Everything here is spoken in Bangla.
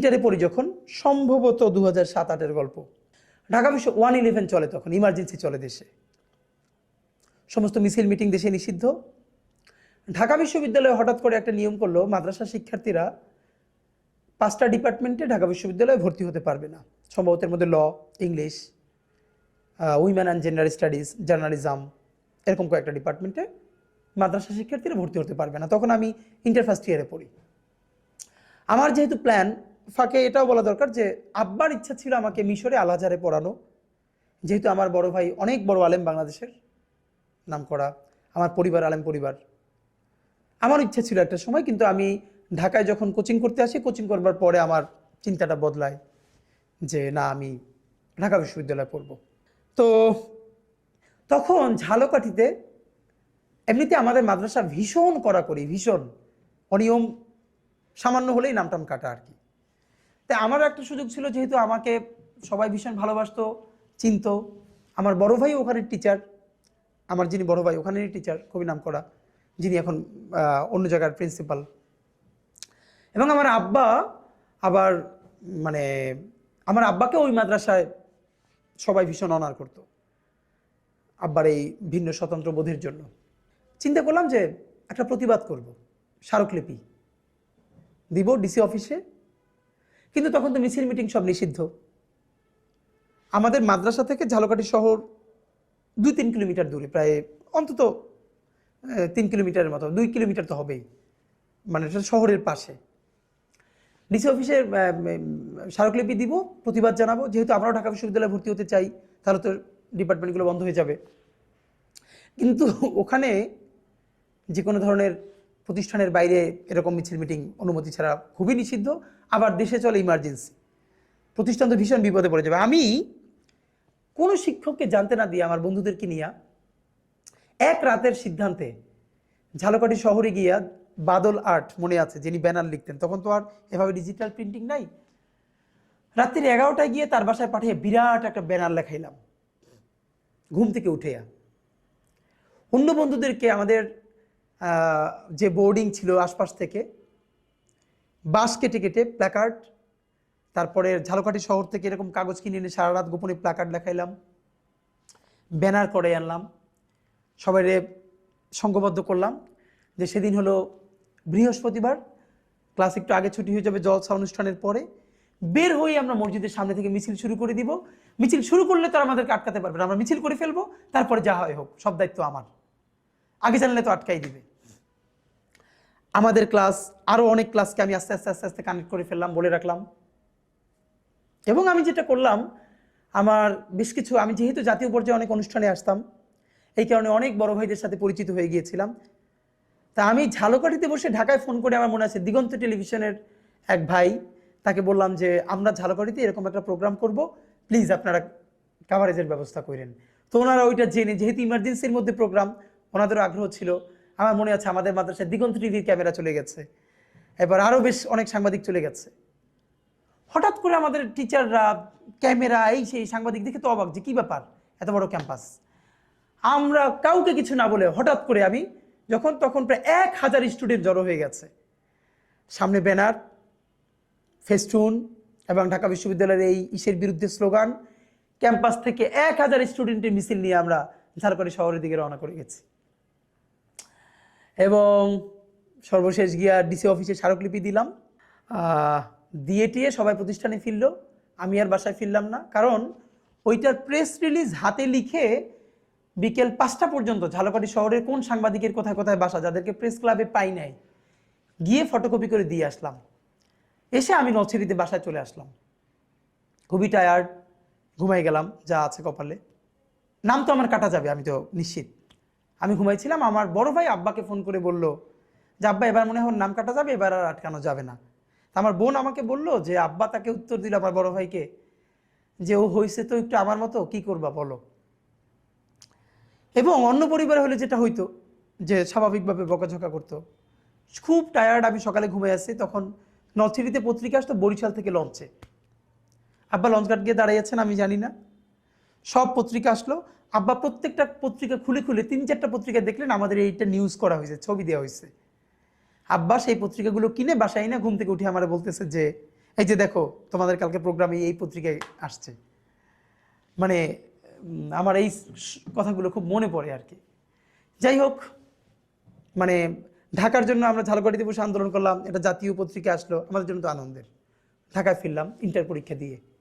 ইন্টারে পড়ি যখন, সম্ভবত দু হাজার সাত আটের গল্প। ঢাকা বিশ্ব ওয়ান ইলেভেন চলে তখন, ইমার্জেন্সি চলে দেশে। সমস্ত মিছিল, মিটিং দেশে নিষিদ্ধ। ঢাকা বিশ্ববিদ্যালয়ে হঠাৎ করে একটা নিয়ম করল, মাদ্রাসা শিক্ষার্থীরা পাঁচটা ডিপার্টমেন্টে ঢাকা বিশ্ববিদ্যালয়ে ভর্তি হতে পারবে না। সম্ভবত মধ্যে law, English women and gender studies journalism এরকম কয়েকটা ডিপার্টমেন্টে মাদ্রাসা শিক্ষার্থীরা ভর্তি হতে পারবে না। তখন আমি ইন্টার ফার্স্ট ইয়ারে পড়ি। আমার যেহেতু প্ল্যান ফাঁকে এটাও বলা দরকার যে আব্বার ইচ্ছা ছিল আমাকে মিশরে আলহাজারে পড়ানো। যেহেতু আমার বড় ভাই অনেক বড় আলেম বাংলাদেশের নাম করা আমার পরিবার আলেম পরিবার। আমার ইচ্ছা ছিল একটা সময়, কিন্তু আমি ঢাকায় যখন কোচিং করতে আসি, কোচিং করবার পরে আমার চিন্তাটা বদলায় যে না, আমি ঢাকা বিশ্ববিদ্যালয়ে পড়ব। তো তখন ঝালকাঠিতে এমনিতে আমাদের মাদ্রাসা ভীষণ কড়াকড়ি, ভীষণ। অনিয়ম সামান্য হলেই নামটাম কাটা আর কি। তাই আমারও একটা সুযোগ ছিল, যেহেতু আমাকে সবাই ভীষণ ভালোবাসতো, চিনত। আমার বড় ভাই ওখানের টিচার আমার যিনি বড় ভাই ওখানেরই টিচার খুবই নাম করা, যিনি এখন অন্য জায়গার প্রিন্সিপাল এবং আমার আব্বা আবার মানে আমার আব্বাকে ওই মাদ্রাসায় সবাই ভীষণ অনার করতো, আব্বার এই ভিন্ন স্বতন্ত্র বোধের জন্য। চিন্তা করলাম যে একটা প্রতিবাদ করব, স্মারকলিপি। দিব ডিসি অফিসে কিন্তু তখন তো মিছিল, মিটিং সব নিষিদ্ধ। আমাদের মাদ্রাসা থেকে ঝালকাঠি শহর দুই, তিন কিলোমিটার দূরে, প্রায় অন্তত তিন কিলোমিটারের মতো, দুই কিলোমিটার তো হবেই। মানে শহরের পাশে। ডিসি অফিসে স্মারকলিপি দিব, প্রতিবাদ জানাব। যেহেতু আমরাও ঢাকা বিশ্ববিদ্যালয়ে ভর্তি হতে চাই, তাহলে তো ডিপার্টমেন্টগুলো বন্ধ হয়ে যাবে। কিন্তু ওখানে যে কোনো ধরনের প্রতিষ্ঠানের বাইরে এরকম মিছিল, মিটিং অনুমতি ছাড়া খুবই নিষিদ্ধ। আবার দেশে চলে ইমার্জেন্সি প্রতিষ্ঠান তো ভীষণ বিপদে পড়ে যাবে। আমি কোনো শিক্ষককে জানতে না দিয়ে আমার বন্ধুদেরকে নিয়ে এক রাতের সিদ্ধান্তে ঝালকাঠি শহরে গিয়া বাদল আর্ট মনে আছে, যিনি ব্যানার লিখতেন, তখন তো আর এভাবে ডিজিটাল প্রিন্টিং নাই। রাত্রির এগারোটায় গিয়ে তার বাসায় পাঠিয়ে বিরাট একটা ব্যানার লেখাইলাম। ঘুম থেকে উঠেয়া অন্য বন্ধুদেরকে আমাদের যে বোর্ডিং ছিল আশপাশ থেকে বাস কেটে কেটে প্ল্যাকার্ড, তারপরে ঝালকাঠি শহর থেকে এরকম কাগজ কিনে এনে সারা রাত গোপনে প্ল্যাকার্ড লেখাইলাম ব্যানার করে আনলাম। সবাই সংঘবদ্ধ করলাম যে সেদিন হলো বৃহস্পতিবার, ক্লাস একটু আগে ছুটি হয়ে যাবে জলসা অনুষ্ঠানের পরে। বের হয়ে আমরা মসজিদের সামনে থেকে মিছিল শুরু করে দিব। মিছিল শুরু করলে তো আমাদেরকে আটকাতে পারবে না। আমরা মিছিল করে ফেলব, তারপরে যা হয় হোক, সব দায়িত্ব আমার। আগে জানলে তো আটকাই দিবে। আমাদের ক্লাস আরও অনেক ক্লাসকে আমি আস্তে আস্তে আস্তে আস্তে কানেক্ট করে ফেললাম, বলে রাখলাম। এবং আমি যেটা করলাম, আমার বেশ কিছু, আমি যেহেতু জাতীয় পর্যায়ে অনেক অনুষ্ঠানে আসতাম, এই কারণে অনেক বড় ভাইদের সাথে পরিচিত হয়ে গিয়েছিলাম। তা আমি ঝালকাঠিতে বসে ঢাকায় ফোন করে আমার মনে আছে, দিগন্ত টেলিভিশনের এক ভাই, তাকে বললাম যে, আমরা ঝালকাঠিতে এরকম একটা প্রোগ্রাম করব প্লিজ আপনারা কাভারেজের ব্যবস্থা করেন। তো ওনারা ওইটা জেনে, যেহেতু ইমার্জেন্সির মধ্যে প্রোগ্রাম ওনাদেরও আগ্রহ ছিল। আমার মনে আছে আমাদের মাদ্রাসায় দিগন্ত টিভির ক্যামেরা চলে গেছে। এবার আরও বেশ অনেক সাংবাদিক চলে গেছে। হঠাৎ করে আমাদের টিচাররা, ক্যামেরা, এই সেই সাংবাদিক দেখে তো অবাক যে কী ব্যাপার? এত বড় ক্যাম্পাস। আমরা কাউকে কিছু না বলে হঠাৎ করে আমি যখন তখন প্রায় এক হাজার স্টুডেন্ট জড়ো হয়ে গেছে। সামনে ব্যানার, ফেস্টুন এবং ঢাকা বিশ্ববিদ্যালয়ের এই ইসের বিরুদ্ধে স্লোগান, ক্যাম্পাস থেকে এক হাজার স্টুডেন্টের মিছিল নিয়ে আমরা ঝাড়খণ্ডি শহরের দিকে রওনা করে গেছি। এবং সর্বশেষ গিয়া ডিসি অফিসে স্মারকলিপি দিলাম। দিয়ে টিয়ে সবাই প্রতিষ্ঠানে ফিরল। আমি আর বাসায় ফিরলাম না। কারণ ওইটার প্রেস রিলিজ হাতে লিখে বিকেল পাঁচটা পর্যন্ত ঝালকাঠি শহরের কোন সাংবাদিকের কোথায় কোথায় বাসা যাদেরকে প্রেস ক্লাবে পাই নাই, গিয়ে ফটোকপি করে দিয়ে আসলাম। এসে আমি নলছিরিতে বাসায় চলে আসলাম। খুবই টায়ার্ড ঘুমাই গেলাম, যা আছে কপালে। নাম তো আমার কাটা যাবে, আমি তো নিশ্চিত। আমি ঘুমাইছিলাম, আমার বড় ভাই আব্বাকে ফোন করে বলল যে, আব্বা, এবার মনে হয় নাম কাটা যাবে, এবার আর আটকানো যাবে না। আমার বোন আমাকে বলল যে, আব্বা তাকে উত্তর দিল আমার বড় ভাইকে যে, ও হয়েছে তো একটু আমার মতো, কি করবা বলো? এবং অন্য পরিবারে হলে যেটা হইতো যে, স্বাভাবিকভাবে বকাঝকা করতো। খুব টায়ার্ড আমি সকালে ঘুমিয়ে আসছি, তখন নর্থিরিতে পত্রিকা আসতো, বরিশাল থেকে লঞ্চে। আব্বা লঞ্চ ঘাট গিয়ে দাঁড়িয়েছেন আমি জানি না। সব পত্রিকা আসলো আব্বা প্রত্যেকটা পত্রিকা খুলে খুলে তিন চারটা পত্রিকা দেখলেন আমাদের এইটা নিউজ করা হয়েছে, ছবি দেওয়া হয়েছে। আব্বা সেই পত্রিকাগুলো কিনে বাসায় না ঘুম থেকে উঠে আমার বলতেছে যে, এই যে দেখো, তোমাদের কালকে প্রোগ্রামে এই পত্রিকায় আসছে। মানে আমার এই কথাগুলো খুব মনে পড়ে আর কি যাই হোক মানে ঢাকার জন্য আমরা ঝালকাঠিতে বসে আন্দোলন করলাম, এটা জাতীয় পত্রিকা আসলো, আমাদের জন্য তো আনন্দের। ঢাকায় ফিরলাম ইন্টার পরীক্ষা দিয়ে।